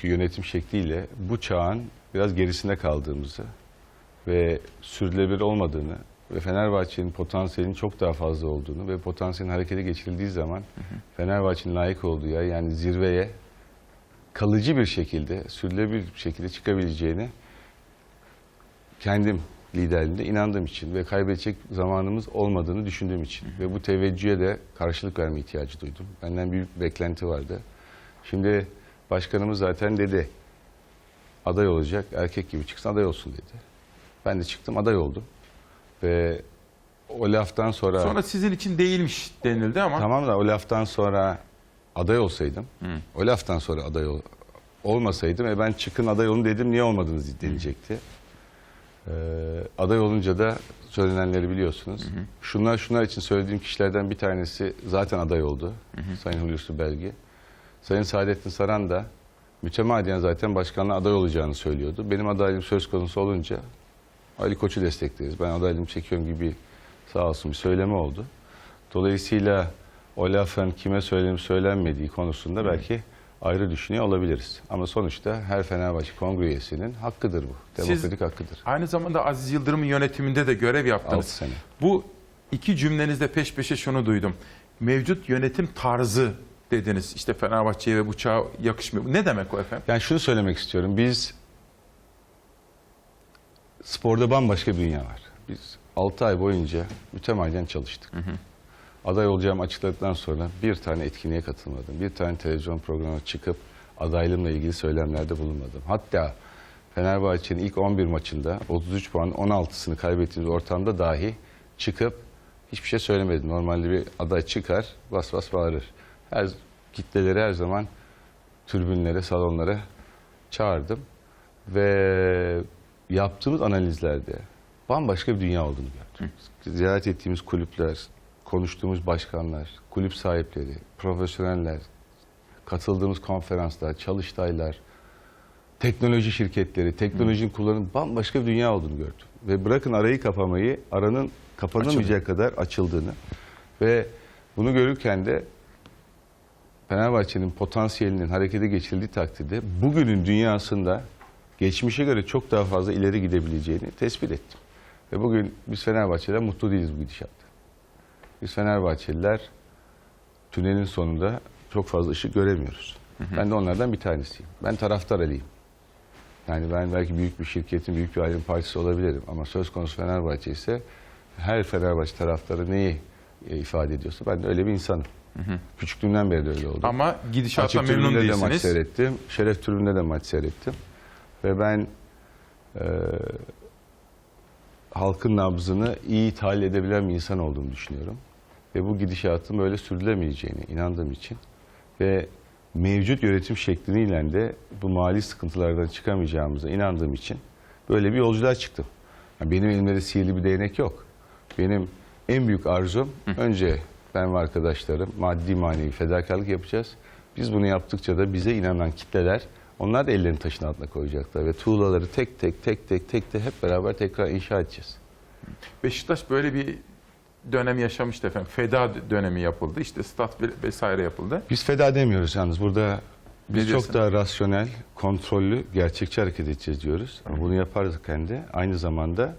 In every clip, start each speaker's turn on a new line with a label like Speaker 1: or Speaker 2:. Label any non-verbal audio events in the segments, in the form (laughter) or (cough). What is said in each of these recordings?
Speaker 1: bugünkü yönetim şekliyle bu çağın biraz gerisinde kaldığımızı ve sürdürülebilir olmadığını ve Fenerbahçe'nin potansiyelinin çok daha fazla olduğunu ve potansiyelin harekete geçirildiği zaman Fenerbahçe'nin layık olduğu yer yani zirveye kalıcı bir şekilde, sürdürülebilir bir şekilde çıkabileceğini kendim liderliğinde inandığım için ve kaybedecek zamanımız olmadığını düşündüğüm için ve bu teveccühe de karşılık verme ihtiyacı duydum. Benden büyük bir beklenti vardı. Şimdi başkanımız zaten dedi aday olacak, erkek gibi çıksın aday olsun dedi. Ben de çıktım aday oldum ve o laftan sonra,
Speaker 2: Sonra sizin için değilmiş denildi ama
Speaker 1: tamam da o laftan sonra aday olsaydım, o laftan sonra aday ol- olmasaydım e ben çıkın aday olun dedim niye olmadınız denilecekti. Ee, aday olunca da söylenenleri biliyorsunuz. Şunlar şunlar için söylediğim kişilerden bir tanesi zaten aday oldu. Sayın Hulusi Belgi. Sayın Saadettin Saran da mütemadiyen zaten başkanlığa aday olacağını söylüyordu. Benim adaylığım söz konusu olunca Ali Koç'u destekleriz. Ben adaylığımı çekiyorum gibi sağ olsun bir söyleme oldu. Dolayısıyla o lafın kime söylenip söylenmediği konusunda belki ayrı düşünüyor olabiliriz. Ama sonuçta her Fenerbahçe kongre üyesinin hakkıdır bu.
Speaker 2: Siz-
Speaker 1: Demokratik hakkıdır.
Speaker 2: aynı zamanda Aziz Yıldırım'ın yönetiminde de görev yaptınız.
Speaker 1: Altı sene.
Speaker 2: Bu iki cümlenizde peş peşe şunu duydum. Mevcut yönetim tarzı dediniz. İşte Fenerbahçe'ye ve bu çağa yakışmıyor. Ne demek o efendim?
Speaker 1: Yani şunu söylemek istiyorum. Biz sporda bambaşka bir dünya var. Biz 6 ay boyunca mütemadiyen çalıştık. Aday olacağımı açıkladıktan sonra bir tane etkinliğe katılmadım. Bir tane televizyon programına çıkıp adaylığımla ilgili söylemlerde bulunmadım. Hatta Fenerbahçe'nin ilk 11 maçında 33 puan 16'sını kaybettiğimiz ortamda dahi çıkıp hiçbir şey söylemedim. Normalde bir aday çıkar, bas bas bağırır. Her kitleleri her zaman tribünlere, salonlara çağırdım. Ve yaptığımız analizlerde bambaşka bir dünya olduğunu gördüm. Ziyaret ettiğimiz kulüpler, konuştuğumuz başkanlar, kulüp sahipleri, profesyoneller, katıldığımız konferanslar, çalıştaylar, teknoloji şirketleri, teknolojinin kullanımı bambaşka bir dünya olduğunu gördüm. Ve bırakın arayı kapamayı, aranın kapanamayacak kadar açıldığını ve bunu görürken de Fenerbahçe'nin potansiyelinin harekete geçildiği takdirde bugünün dünyasında geçmişe göre çok daha fazla ileri gidebileceğini tespit ettim. Ve bugün biz Fenerbahçe'den mutlu değiliz bu gidişatta. Biz Fenerbahçeliler tünelin sonunda çok fazla ışık göremiyoruz. Ben de onlardan bir tanesiyim. Ben taraftar Ali'yim. Yani ben belki büyük bir şirketin, büyük bir ayrım partisi olabilirim. Ama söz konusu Fenerbahçe ise her Fenerbahçe taraftarı neyi e, ifade ediyorsa ben de öyle bir insanım. Küçüklüğümden beri de öyle oldu.
Speaker 2: Ama gidişatla
Speaker 1: Açık
Speaker 2: memnun
Speaker 1: tribünde de maç
Speaker 2: değilsiniz.
Speaker 1: seyrettim. Şeref tribünde de maç seyrettim. Ve ben e, halkın nabzını iyi tahlil edebilen bir insan olduğumu düşünüyorum. Ve bu gidişatın böyle sürdürülemeyeceğine inandığım için ve mevcut yönetim şekliyle de bu mali sıkıntılardan çıkamayacağımıza inandığım için böyle bir yolculuğa çıktım. Yani benim elimde de sihirli bir değnek yok. Benim en büyük arzum önce ben ve arkadaşlarım maddi manevi fedakarlık yapacağız. Biz bunu yaptıkça da bize inanan kitleler onlar da ellerini taşın altına koyacaklar ve tuğlaları tek tek tek tek tek de hep beraber tekrar inşa edeceğiz.
Speaker 2: Beşiktaş böyle bir dönem yaşamıştı efendim. Feda dönemi yapıldı. İşte stat ve- vesaire yapıldı.
Speaker 1: Biz feda demiyoruz yalnız. Burada biz çok daha rasyonel, kontrollü, gerçekçi hareket edeceğiz diyoruz. Ama bunu yaparken de aynı zamanda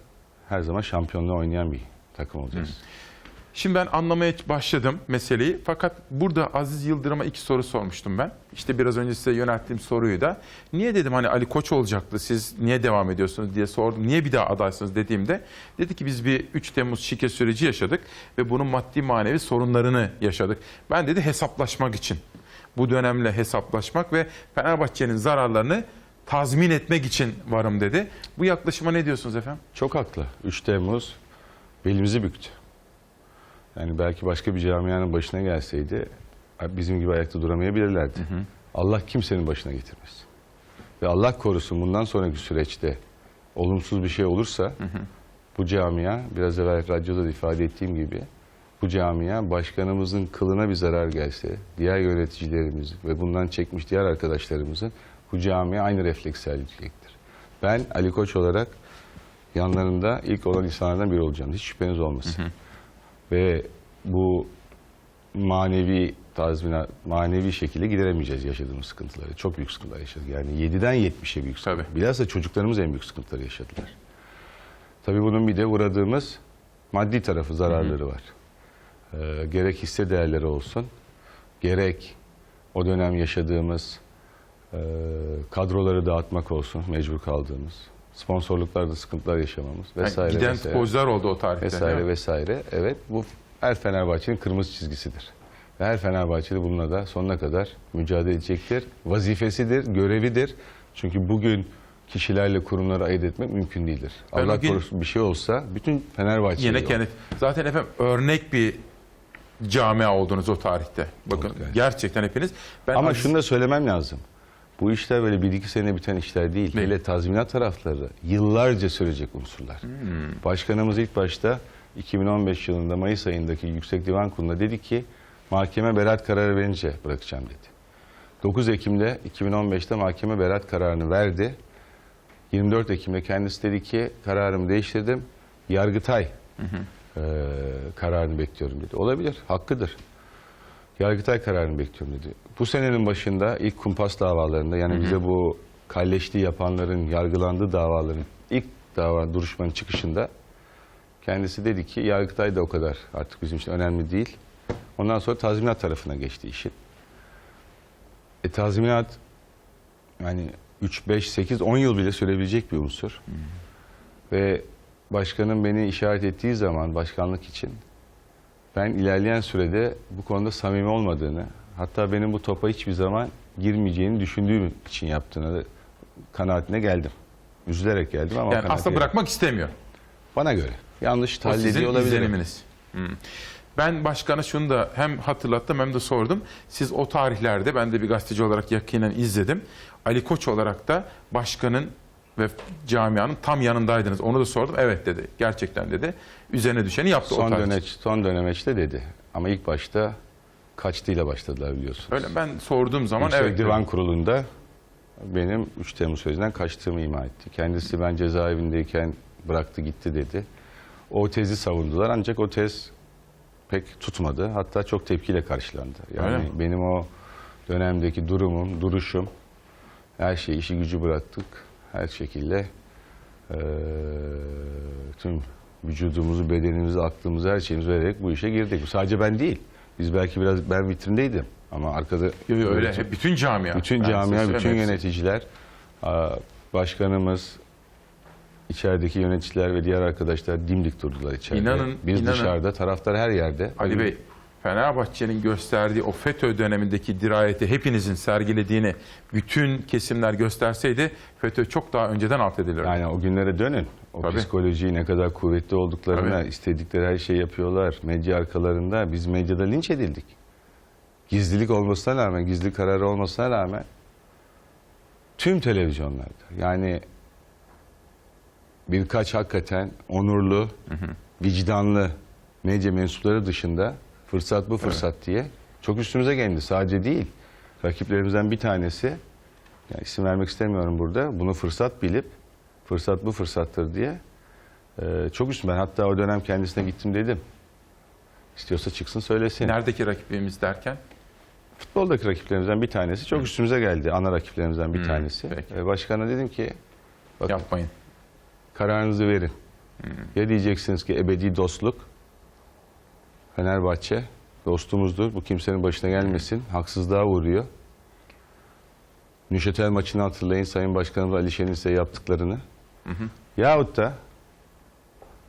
Speaker 1: her zaman şampiyonluğa oynayan bir takım olacağız.
Speaker 2: Şimdi ben anlamaya başladım meseleyi. Fakat burada Aziz Yıldırım'a iki soru sormuştum ben. İşte biraz önce size yönelttiğim soruyu da. Niye dedim hani Ali Koç olacaktı siz niye devam ediyorsunuz diye sordum. Niye bir daha adaysınız dediğimde dedi ki biz bir 3 Temmuz şike süreci yaşadık ve bunun maddi manevi sorunlarını yaşadık. Ben dedi hesaplaşmak için bu dönemle hesaplaşmak ve Fenerbahçe'nin zararlarını tazmin etmek için varım dedi. Bu yaklaşıma ne diyorsunuz efendim?
Speaker 1: Çok haklı. 3 Temmuz belimizi büktü. Yani belki başka bir camianın başına gelseydi bizim gibi ayakta duramayabilirlerdi. Allah kimsenin başına getirmez. Ve Allah korusun bundan sonraki süreçte olumsuz bir şey olursa bu camia biraz evvel radyoda da ifade ettiğim gibi bu camia başkanımızın kılına bir zarar gelse diğer yöneticilerimiz ve bundan çekmiş diğer arkadaşlarımızın bu camia aynı refleks sergileyecektir. Ben Ali Koç olarak yanlarında ilk olan insanlardan biri olacağım. Hiç şüpheniz olmasın. Ve bu manevi tazminat manevi şekilde gideremeyeceğiz yaşadığımız sıkıntıları. Çok büyük sıkıntılar yaşadık. Yani 7'den 70'e büyük sıkıntı.
Speaker 2: Tabii.
Speaker 1: Bilhassa çocuklarımız en büyük sıkıntıları yaşadılar. Tabii bunun bir de uğradığımız maddi tarafı zararları var. Ee, gerek hisse değerleri olsun, gerek o dönem yaşadığımız e, kadroları dağıtmak olsun, mecbur kaldığımız, sponsorluklarda sıkıntılar yaşamamız
Speaker 2: Yani
Speaker 1: vesaire
Speaker 2: giden
Speaker 1: vesaire.
Speaker 2: futbolcular oldu o tarihte. değil
Speaker 1: Vesaire
Speaker 2: mi?
Speaker 1: vesaire. Evet bu her Fenerbahçe'nin kırmızı çizgisidir. Ve her Fenerbahçeli bununla da sonuna kadar mücadele edecektir. Vazifesidir, görevidir. Çünkü bugün kişilerle kurumları ayırt etmek mümkün değildir.
Speaker 2: Ben
Speaker 1: Allah
Speaker 2: bugün-
Speaker 1: korusun bir şey olsa bütün Fenerbahçe
Speaker 2: Yine kendi. Zaten efendim örnek bir camia oldunuz o tarihte. Bakın
Speaker 1: evet.
Speaker 2: gerçekten hepiniz. Ben
Speaker 1: Ama
Speaker 2: Aziz-
Speaker 1: şunu da söylemem lazım. Bu işler böyle bir iki sene biten işler değil.
Speaker 2: Değil.
Speaker 1: Hele tazminat tarafları yıllarca sürecek unsurlar.
Speaker 2: Hmm.
Speaker 1: Başkanımız ilk başta 2015 yılında Mayıs ayındaki Yüksek Divan Kurulu'nda dedi ki mahkeme beraat kararı verince bırakacağım dedi. 9 Ekim'de 2015'te mahkeme beraat kararını verdi. 24 Ekim'de kendisi dedi ki kararımı değiştirdim. Yargıtay eee, kararını bekliyorum dedi. Olabilir, hakkıdır. Yargıtay kararını bekliyorum dedi. Bu senenin başında ilk kumpas davalarında yani bize bu kalleşliği yapanların yargılandığı davaların ilk dava duruşmanın çıkışında kendisi dedi ki Yargıtay da o kadar artık bizim için önemli değil. Ondan sonra tazminat tarafına geçti işin. E tazminat yani 3, 5, 8, 10 yıl bile sürebilecek bir unsur. Ve başkanın beni işaret ettiği zaman başkanlık için ben ilerleyen sürede bu konuda samimi olmadığını, hatta benim bu topa hiçbir zaman girmeyeceğini düşündüğüm için yaptığını kanaatine geldim. Üzülerek geldim ama
Speaker 2: yani aslında
Speaker 1: geldim.
Speaker 2: bırakmak istemiyor.
Speaker 1: Bana göre. Yanlış tahlil ediyor olabilir.
Speaker 2: izleniminiz. Hmm. Ben başkana şunu da hem hatırlattım hem de sordum. Siz o tarihlerde ben de bir gazeteci olarak yakinen izledim. Ali Koç olarak da başkanın ve camianın tam yanındaydınız. Onu da sordum. Evet dedi. Gerçekten dedi. Üzerine düşeni yaptı o
Speaker 1: Son,
Speaker 2: tarih.
Speaker 1: döneç, son dönemeçte dedi. Ama ilk başta kaçtığıyla başladılar biliyorsunuz.
Speaker 2: Öyle ben sorduğum zaman
Speaker 1: Yüksek
Speaker 2: evet.
Speaker 1: Divan
Speaker 2: dedi.
Speaker 1: Kurulu'nda benim 3 Temmuz sözünden kaçtığımı ima etti. Kendisi ben cezaevindeyken bıraktı gitti dedi. O tezi savundular ancak o tez pek tutmadı. Hatta çok tepkiyle karşılandı. Yani benim o dönemdeki durumum, duruşum, her şeyi işi gücü bıraktık. Her şekilde eee, tüm vücudumuzu, bedenimizi, aklımızı, her şeyimizi vererek bu işe girdik. Sadece ben değil. Biz belki biraz ben vitrindeydim ama arkada
Speaker 2: yo, öyle.
Speaker 1: bütün-
Speaker 2: Bütün camia.
Speaker 1: bütün
Speaker 2: Ben
Speaker 1: camia, bütün
Speaker 2: söyleyeyim.
Speaker 1: yöneticiler, başkanımız, içerideki yöneticiler ve diğer arkadaşlar dimdik durdular içeride.
Speaker 2: İnanın,
Speaker 1: Biz
Speaker 2: inanın.
Speaker 1: dışarıda, taraftar her yerde.
Speaker 2: Ali Bey, Fenerbahçe'nin gösterdiği o FETÖ dönemindeki dirayeti hepinizin sergilediğini bütün kesimler gösterseydi FETÖ çok daha önceden alt edilirdi.
Speaker 1: Yani o günlere dönün. O
Speaker 2: Tabii.
Speaker 1: psikolojiyi ne kadar kuvvetli olduklarına,
Speaker 2: Tabii.
Speaker 1: istedikleri her şeyi yapıyorlar. Medya arkalarında biz medyada linç edildik. Gizlilik olmasına rağmen, gizli kararı olmasına rağmen tüm televizyonlarda yani birkaç hakikaten onurlu, vicdanlı medya mensupları dışında fırsat bu fırsat diye çok üstümüze geldi. Sadece değil. Rakiplerimizden bir tanesi yani isim vermek istemiyorum burada. Bunu fırsat bilip fırsat bu fırsattır diye e, çok üstüm. Ben hatta o dönem kendisine gittim dedim. İstiyorsa çıksın söylesin.
Speaker 2: Neredeki rakibimiz derken?
Speaker 1: Futboldaki rakiplerimizden bir tanesi çok üstümüze geldi. Ana rakiplerimizden bir
Speaker 2: Hı,
Speaker 1: tanesi.
Speaker 2: peki.
Speaker 1: E, başkana dedim ki bakın
Speaker 2: Yapmayın.
Speaker 1: kararınızı verin. Ya diyeceksiniz ki ebedi dostluk Fenerbahçe dostumuzdur. Bu kimsenin başına gelmesin. Haksızlığa uğruyor. Nüşetel maçını hatırlayın Sayın Başkanımız Ali Şen'in size yaptıklarını. Yahut da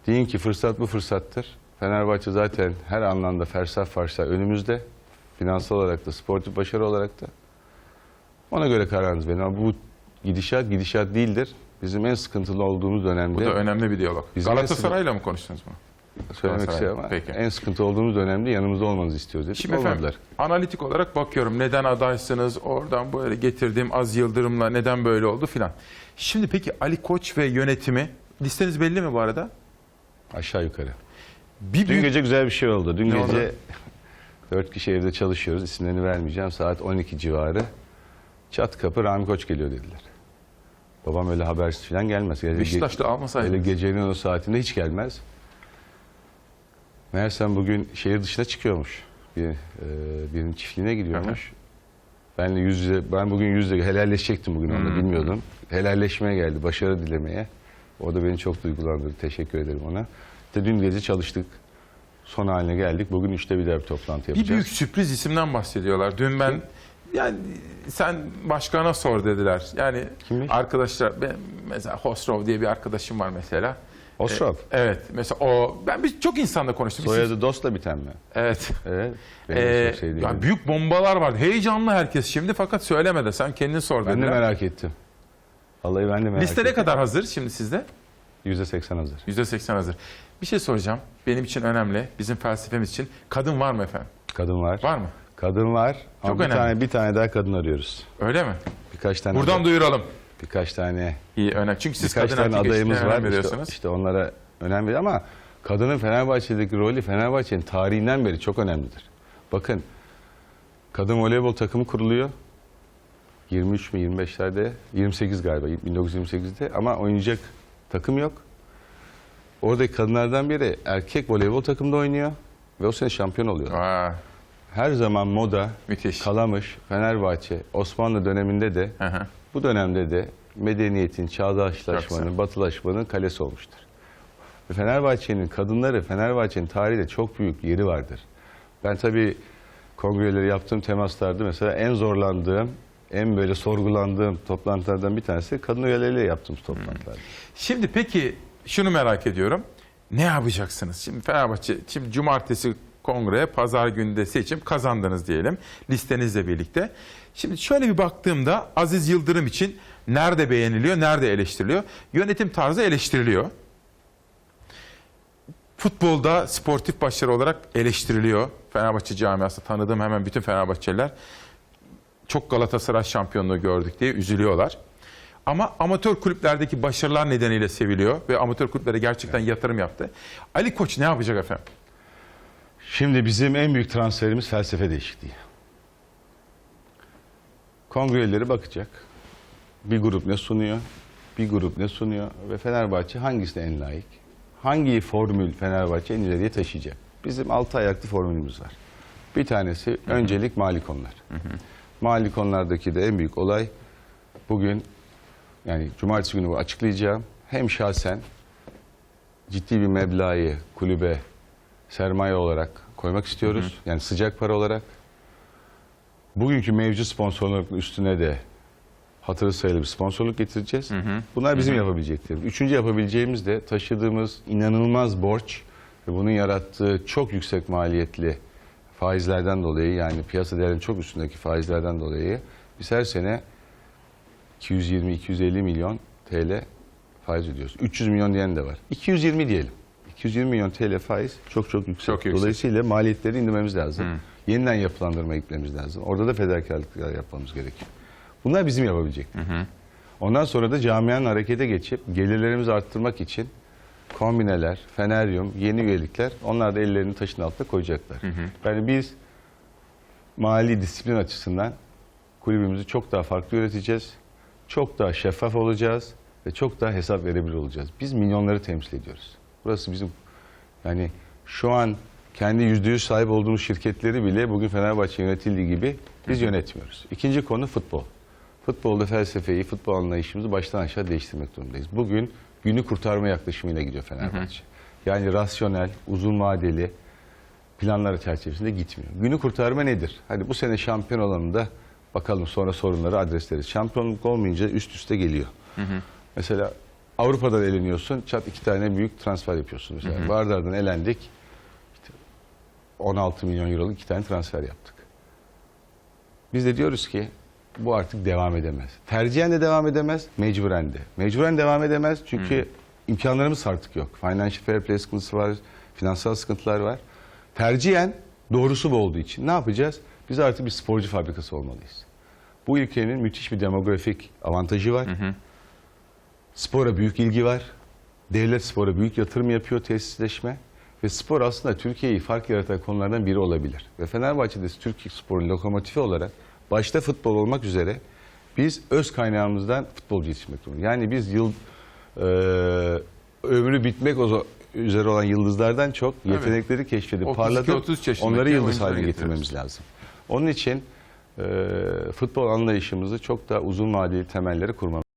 Speaker 1: deyin ki fırsat bu fırsattır. Fenerbahçe zaten her anlamda fersah fersah önümüzde. Finansal olarak da, sportif başarı olarak da. Ona göre kararınızı verin. Ama bu gidişat gidişat değildir. Bizim en sıkıntılı olduğumuz dönemde
Speaker 2: Bu da önemli bir diyalog. Galatasaray'la mı konuştunuz bunu?
Speaker 1: Söylemek istiyorum ama
Speaker 2: Peki.
Speaker 1: en sıkıntı olduğumuz dönemde yanımızda olmanızı istiyoruz dedik.
Speaker 2: Şimdi efendim
Speaker 1: Olmadılar.
Speaker 2: analitik olarak bakıyorum neden adaysınız oradan böyle getirdiğim Az Yıldırım'la neden böyle oldu filan. Şimdi peki Ali Koç ve yönetimi listeniz belli mi bu arada?
Speaker 1: Aşağı yukarı.
Speaker 2: Bir
Speaker 1: Dün
Speaker 2: büyük
Speaker 1: gece güzel bir şey oldu. Dün
Speaker 2: Ne
Speaker 1: gece
Speaker 2: oldu? (laughs)
Speaker 1: dört kişi evde çalışıyoruz. İsimlerini vermeyeceğim. Saat 12 civarı. Çat kapı Rami Koç geliyor dediler. Babam öyle habersiz falan gelmez. Gece,
Speaker 2: Beşiktaş'ta
Speaker 1: öyle
Speaker 2: almasaydı.
Speaker 1: gecenin o saatinde hiç gelmez. Meğersem bugün şehir dışına çıkıyormuş. bir e, birinin çiftliğine gidiyormuş. Benle yüz yüze, ben bugün yüz yüze helalleşecektim bugün onunla bilmiyordum. Helalleşmeye geldi, başarı dilemeye. O da beni çok duygulandırdı. Teşekkür ederim ona. İşte dün gece çalıştık. Son haline geldik. Bugün üçte bir daha bir toplantı yapacağız.
Speaker 2: Bir büyük sürpriz isimden bahsediyorlar. Dün ben yani sen başkana sor dediler. Yani
Speaker 1: Kimmiş?
Speaker 2: arkadaşlar ben mesela Hosrov diye bir arkadaşım var mesela.
Speaker 1: Osrov.
Speaker 2: E, evet. Mesela o ben bir çok insanla konuştum.
Speaker 1: Soyadı Dost'la biten mi?
Speaker 2: Evet.
Speaker 1: Evet. Benim de
Speaker 2: Ee,
Speaker 1: çok sevdiğim.
Speaker 2: yani büyük bombalar vardı. Heyecanlı herkes şimdi fakat söylemedi. Sen kendin sor
Speaker 1: ben de
Speaker 2: dediler.
Speaker 1: merak ettim. Vallahi ben de merak
Speaker 2: Liste
Speaker 1: ettim.
Speaker 2: ne kadar hazır şimdi sizde?
Speaker 1: Yüzde seksen hazır.
Speaker 2: %80 hazır. Bir şey soracağım. Benim için önemli. Bizim felsefemiz için. Kadın var mı efendim?
Speaker 1: Kadın var.
Speaker 2: Var mı?
Speaker 1: Kadın var. Ama
Speaker 2: Çok
Speaker 1: bir
Speaker 2: önemli.
Speaker 1: tane bir tane daha kadın arıyoruz.
Speaker 2: Öyle mi?
Speaker 1: Birkaç tane
Speaker 2: Buradan duyuralım.
Speaker 1: Birkaç tane
Speaker 2: İyi önemli. Çünkü siz
Speaker 1: birkaç
Speaker 2: kadın
Speaker 1: tane adayımız var.
Speaker 2: önem
Speaker 1: İşte,
Speaker 2: veriyorsunuz.
Speaker 1: işte onlara önem veriyor ama kadının Fenerbahçe'deki rolü Fenerbahçe'nin tarihinden beri çok önemlidir. Bakın kadın voleybol takımı kuruluyor. 23 mi 25'lerde 28 galiba 1928'de ama oynayacak takım yok. Oradaki kadınlardan biri erkek voleybol takımda oynuyor ve o sene şampiyon oluyor.
Speaker 2: Aa,
Speaker 1: Her zaman moda,
Speaker 2: müthiş.
Speaker 1: Kalamış, Fenerbahçe, Osmanlı döneminde de
Speaker 2: hı.
Speaker 1: Bu dönemde de medeniyetin, çağdaşlaşmanın, batılaşmanın kalesi olmuştur. Fenerbahçe'nin kadınları, Fenerbahçe'nin tarihinde çok büyük yeri vardır. Ben tabii kongreleri yaptığım temaslarda mesela en zorlandığım, en böyle sorgulandığım toplantılardan bir tanesi kadın üyeleriyle yaptığımız toplantılar.
Speaker 2: Şimdi peki şunu merak ediyorum. Ne yapacaksınız? Şimdi Fenerbahçe, şimdi cumartesi kongre, pazar günü de seçim kazandınız diyelim listenizle birlikte. Şimdi şöyle bir baktığımda Aziz Yıldırım için nerede beğeniliyor, nerede eleştiriliyor? Yönetim tarzı eleştiriliyor. Futbolda sportif başarı olarak eleştiriliyor. Fenerbahçe camiası tanıdığım hemen bütün Fenerbahçeliler çok Galatasaray şampiyonluğu gördük diye üzülüyorlar. Ama amatör kulüplerdeki başarılar nedeniyle seviliyor ve amatör kulüplere gerçekten yatırım yaptı. Ali Koç ne yapacak efendim?
Speaker 1: Şimdi bizim en büyük transferimiz felsefe değişikliği. Kongreleri bakacak. Bir grup ne sunuyor, bir grup ne sunuyor ve Fenerbahçe hangisine en layık? Hangi formül Fenerbahçe en ileriye taşıyacak? Bizim altı ayaklı formülümüz var. Bir tanesi öncelik mali konular. Mali konulardaki de en büyük olay bugün yani cumartesi günü bu açıklayacağım. Hem şahsen ciddi bir meblağı kulübe sermaye olarak koymak istiyoruz. Yani sıcak para olarak. Bugünkü mevcut sponsorluk üstüne de hatırı sayılı bir sponsorluk getireceğiz. Bunlar bizim yapabileceklerimiz. Üçüncü yapabileceğimiz de taşıdığımız inanılmaz borç ve bunun yarattığı çok yüksek maliyetli faizlerden dolayı yani piyasa değerinin çok üstündeki faizlerden dolayı biz her sene 220-250 milyon TL faiz ödüyoruz. 300 milyon diyen de var. 220 diyelim. 220 milyon TL faiz çok çok yüksek.
Speaker 2: Çok yüksek.
Speaker 1: Dolayısıyla maliyetleri indirmemiz lazım. Yeniden yapılandırma gitmemiz lazım. Orada da fedakarlıklar yapmamız gerekiyor. Bunlar bizim yapabileceklerimiz. Ondan sonra da camianın harekete geçip gelirlerimizi arttırmak için kombineler, feneryum, yeni üyelikler onlar da ellerini taşın altına koyacaklar. Yani biz mali disiplin açısından kulübümüzü çok daha farklı yöneteceğiz. Çok daha şeffaf olacağız ve çok daha hesap verebilir olacağız. Biz milyonları temsil ediyoruz. Burası bizim yani şu an kendi yüzde yüz sahip olduğumuz şirketleri bile bugün Fenerbahçe yönetildiği gibi biz yönetmiyoruz. İkinci konu futbol. Futbolda felsefeyi, futbol anlayışımızı baştan aşağı değiştirmek durumundayız. Bugün günü kurtarma yaklaşımıyla gidiyor Fenerbahçe. Yani rasyonel, uzun vadeli planlar çerçevesinde gitmiyor. Günü kurtarma nedir? Hadi bu sene şampiyon olanında bakalım sonra sorunları adresleriz. Şampiyonluk olmayınca üst üste geliyor. Mesela Avrupa'dan eleniyorsun, çat iki tane büyük transfer yapıyorsun. Mesela Vardar'dan elendik, işte 16 milyon euroluk iki tane transfer yaptık. Biz de diyoruz ki bu artık devam edemez. Tercihen de devam edemez, mecburen de. Mecburen devam edemez çünkü imkanlarımız artık yok. Financial fair play sıkıntısı var, finansal sıkıntılar var. Tercihen doğrusu bu olduğu için ne yapacağız? Biz artık bir sporcu fabrikası olmalıyız. Bu ülkenin müthiş bir demografik avantajı var. Spora büyük ilgi var. Devlet spora büyük yatırım yapıyor, tesisleşme. Ve spor aslında Türkiye'yi fark yaratan konulardan biri olabilir. Ve Fenerbahçe'de Türkiye sporun lokomotifi olarak başta futbol olmak üzere biz öz kaynağımızdan futbolcu yetiştirmek durumundayız. Yani biz yıl e, ömrü bitmek o üzere olan yıldızlardan çok
Speaker 2: Evet.
Speaker 1: yetenekleri keşfedip
Speaker 2: 32-33
Speaker 1: parlatıp onları yıldız haline getirmemiz lazım. Onun için e, futbol anlayışımızı çok daha uzun vadeli temelleri kurmamız